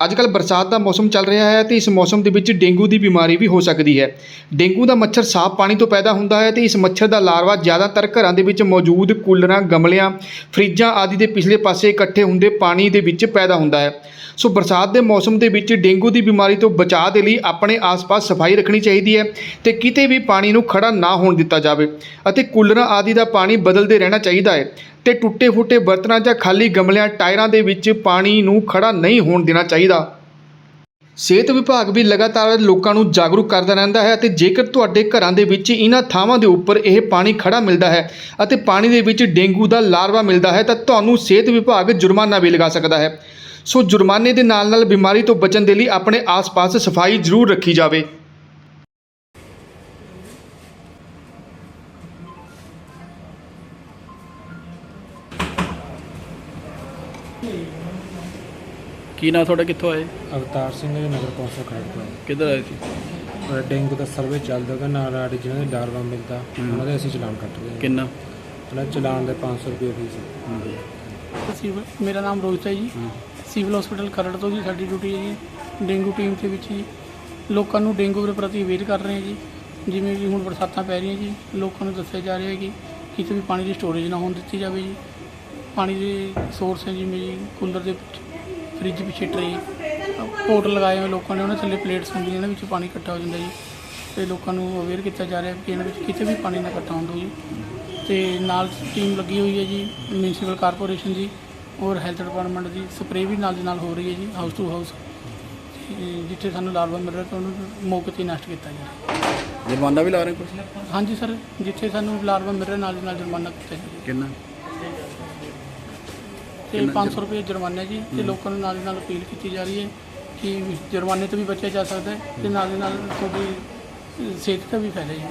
ਅੱਜ ਕੱਲ੍ਹ ਬਰਸਾਤ ਦਾ ਮੌਸਮ ਚੱਲ ਰਿਹਾ ਹੈ ਤੇ ਇਸ ਮੌਸਮ ਦੇ ਵਿੱਚ ਡੇਂਗੂ ਦੀ ਬਿਮਾਰੀ ਵੀ ਹੋ ਸਕਦੀ ਹੈ। ਡੇਂਗੂ ਦਾ ਮੱਛਰ ਸਾਫ਼ ਪਾਣੀ ਤੋਂ ਪੈਦਾ ਹੁੰਦਾ ਹੈ ਤੇ ਇਸ ਮੱਛਰ ਦਾ ਲਾਰਵਾ ਜ਼ਿਆਦਾਤਰ ਘਰਾਂ ਦੇ ਵਿੱਚ ਮੌਜੂਦ ਕੂਲਰਾਂ, ਗਮਲਿਆਂ, ਫਰਿੱਜਾਂ ਆਦਿ ਦੇ ਪਿਛਲੇ ਪਾਸੇ ਇਕੱਠੇ ਹੁੰਦੇ ਪਾਣੀ ਦੇ ਵਿੱਚ ਪੈਦਾ ਹੁੰਦਾ ਹੈ। ਸੋ ਬਰਸਾਤ ਦੇ ਮੌਸਮ ਦੇ ਵਿੱਚ ਡੇਂਗੂ ਦੀ ਬਿਮਾਰੀ ਤੋਂ ਬਚਾਅ ਦੇ ਲਈ ਆਪਣੇ ਆਸ-ਪਾਸ ਸਫ਼ਾਈ ਰੱਖਣੀ ਚਾਹੀਦੀ ਹੈ ਤੇ ਕਿਤੇ ਵੀ ਪਾਣੀ ਨੂੰ ਖੜਾ ਨਾ ਹੋਣ ਦਿੱਤਾ ਜਾਵੇ ਅਤੇ ਕੂਲਰਾਂ ਆਦਿ ਦਾ ਪਾਣੀ ਬਦਲਦੇ ਰਹਿਣਾ ਚਾਹੀਦਾ ਹੈ। ਤੇ ਟੁੱਟੇ-ਫੁੱਟੇ ਬਰਤਨਾਂ ਜਾਂ ਖਾਲੀ ਗਮਲਿਆਂ ਟਾਇਰਾਂ ਦੇ ਵਿੱਚ ਪਾਣੀ ਨੂੰ ਖੜਾ ਨਹੀਂ ਹੋਣ ਦੇਣਾ ਚਾਹੀਦਾ। ਸਿਹਤ ਵਿਭਾਗ ਵੀ ਲਗਾਤਾਰ ਲੋਕਾਂ ਨੂੰ ਜਾਗਰੂਕ ਕਰਦਾ ਰਹਿੰਦਾ ਹੈ ਅਤੇ ਜੇਕਰ ਤੁਹਾਡੇ ਘਰਾਂ ਦੇ ਵਿੱਚ ਇਹਨਾਂ ਥਾਵਾਂ ਦੇ ਉੱਪਰ ਇਹ ਪਾਣੀ ਖੜਾ ਮਿਲਦਾ ਹੈ ਅਤੇ ਪਾਣੀ ਦੇ ਵਿੱਚ ਡੇਂਗੂ ਦਾ ਲਾਰਵਾ ਮਿਲਦਾ ਹੈ, ਤਾਂ ਤੁਹਾਨੂੰ ਸਿਹਤ ਵਿਭਾਗ ਜੁਰਮਾਨਾ ਵੀ ਲਗਾ ਸਕਦਾ ਹੈ। ਸੋ ਜੁਰਮਾਨੇ ਦੇ ਨਾਲ ਨਾਲ ਬਿਮਾਰੀ ਤੋਂ ਬਚਣ ਦੇ ਲਈ ਆਪਣੇ ਆਸ-ਪਾਸ ਸਫ਼ਾਈ ਜ਼ਰੂਰ ਰੱਖੀ ਜਾਵੇ। ਕੀ ਨਾਂ ਤੁਹਾਡਾ? ਕਿੱਥੋਂ ਆਏ? ਅਵਤਾਰ ਸਿੰਘ ਜੀ ਨਗਰ ਕੌਂਸਲ ਖੜਕਪੁਰ ਕਿੱਧਰ ਆਏ ਸੀ? ਔਰ ਡੇਂਗੂ ਦਾ ਸਰਵੇ ਚੱਲਦਾ ਹੈਗਾ ਨਾਲ ਆੜੀ ਜਿਹਨਾਂ ਦੇ ਡਾਰਵਾ ਮਿਲਦਾ ਉਹਨਾਂ ਦੇ ਅਸੀਂ ਚਲਾਨ ਕੱਟ ਰਹੇ ਹਾਂ। ਕਿੰਨਾ? ਉਹਨਾਂ ਦੇ ਚਲਾਨ ਦੇ 500 ਰੁਪਏ ਫੀਸ। ਸਿਵਲ ਮੇਰਾ ਨਾਮ ਰੋਹਿਤ ਹੈ ਜੀ। ਸਿਵਲ ਹਸਪੀਟਲ ਖਰੜ ਤੋਂ ਜੀ ਸਾਡੀ ਡਿਊਟੀ ਹੈ ਜੀ। ਡੇਂਗੂ ਟੀਮ ਦੇ ਵਿੱਚ ਜੀ ਲੋਕਾਂ ਨੂੰ ਡੇਂਗੂ ਦੇ ਪ੍ਰਤੀ ਅਵੇਅਰ ਕਰ ਰਹੇ ਹਾਂ ਜੀ। ਜਿਵੇਂ ਕਿ ਹੁਣ ਬਰਸਾਤਾਂ ਪੈ ਰਹੀਆਂ ਜੀ ਲੋਕਾਂ ਨੂੰ ਦੱਸਿਆ ਜਾ ਰਿਹਾ ਹੈ ਕਿ ਕਿਤੇ ਵੀ ਪਾਣੀ ਦੀ ਸਟੋਰੇਜ ਨਾ ਹੋਣ ਦਿੱਤੀ ਜਾਵੇ ਜੀ। ਪਾਣੀ ਦੇ ਸੋਰਸ ਹੈ ਜਿਵੇਂ ਜੀ ਕੂਲਰ ਦੇ ਵਿੱਚ ਫ੍ਰਿਜ ਪਿੱਛੇ ਟਰੇ ਪੋਰਟ ਲਗਾਏ ਹੋਏ ਲੋਕਾਂ ਨੇ ਉਹਨਾਂ ਥੱਲੇ ਪਲੇਟਸ ਹੁੰਦੀਆਂ ਇਹਨਾਂ ਵਿੱਚ ਪਾਣੀ ਇਕੱਠਾ ਹੋ ਜਾਂਦਾ ਜੀ। ਤੇ ਲੋਕਾਂ ਨੂੰ ਅਵੇਅਰ ਕੀਤਾ ਜਾ ਰਿਹਾ ਕਿ ਇਹਨਾਂ ਵਿੱਚ ਕਿਤੇ ਵੀ ਪਾਣੀ ਨਾ ਇਕੱਠਾ ਹੋਣ ਦਿਓ ਜੀ। ਤੇ ਨਾਲ ਟੀਮ ਲੱਗੀ ਹੋਈ ਹੈ ਜੀ ਮਿਊਨਿਸਪਲ ਕਾਰਪੋਰੇਸ਼ਨ ਦੀ ਔਰ ਹੈਲਥ ਡਿਪਾਰਟਮੈਂਟ ਦੀ ਸਪਰੇਅ ਵੀ ਨਾਲ ਦੀ ਨਾਲ ਹੋ ਰਹੀ ਹੈ ਜੀ ਹਾਊਸ ਟੂ ਹਾਊਸ ਜਿੱਥੇ ਸਾਨੂੰ ਲਾਰਵਾ ਮਿਲ ਰਿਹਾ ਤਾਂ ਉਹਨੂੰ ਮੌਕੇ ਤੇ ਨਸ਼ਟ ਕੀਤਾ ਜਾ ਰਿਹਾ। ਜੁਰਮਾਨਾ ਵੀ ਲਾ ਰਹੇ ਕੁਝ ਹਾਂਜੀ ਸਰ ਜਿੱਥੇ ਸਾਨੂੰ ਲਾਰਵਾ ਮਿਲ ਰਿਹਾ ਨਾਲ ਦੀ ਨਾਲ ਜੁਰਮਾਨਾ ਕੀਤਾ ਜਾ ਰਿਹਾ। ਕਿੰਨਾ? ਤੇ 500 ਰੁਪਏ ਜੁਰਮਾਨਾ ਜੀ ਤੇ ਲੋਕਾਂ ਨੂੰ ਨਾਲ ਦੀ ਨਾਲ ਅਪੀਲ ਕੀਤੀ ਜਾ ਰਹੀ ਹੈ ਕਿ ਜੁਰਮਾਨੇ ਤੋਂ ਵੀ ਬਚਿਆ ਜਾ ਸਕਦਾ ਹੈ ਤੇ ਨਾਲ ਦੀ ਨਾਲ ਤੁਹਾਡੀ ਸਿਹਤ ਦਾ ਵੀ ਫਾਇਦਾ ਜੀ।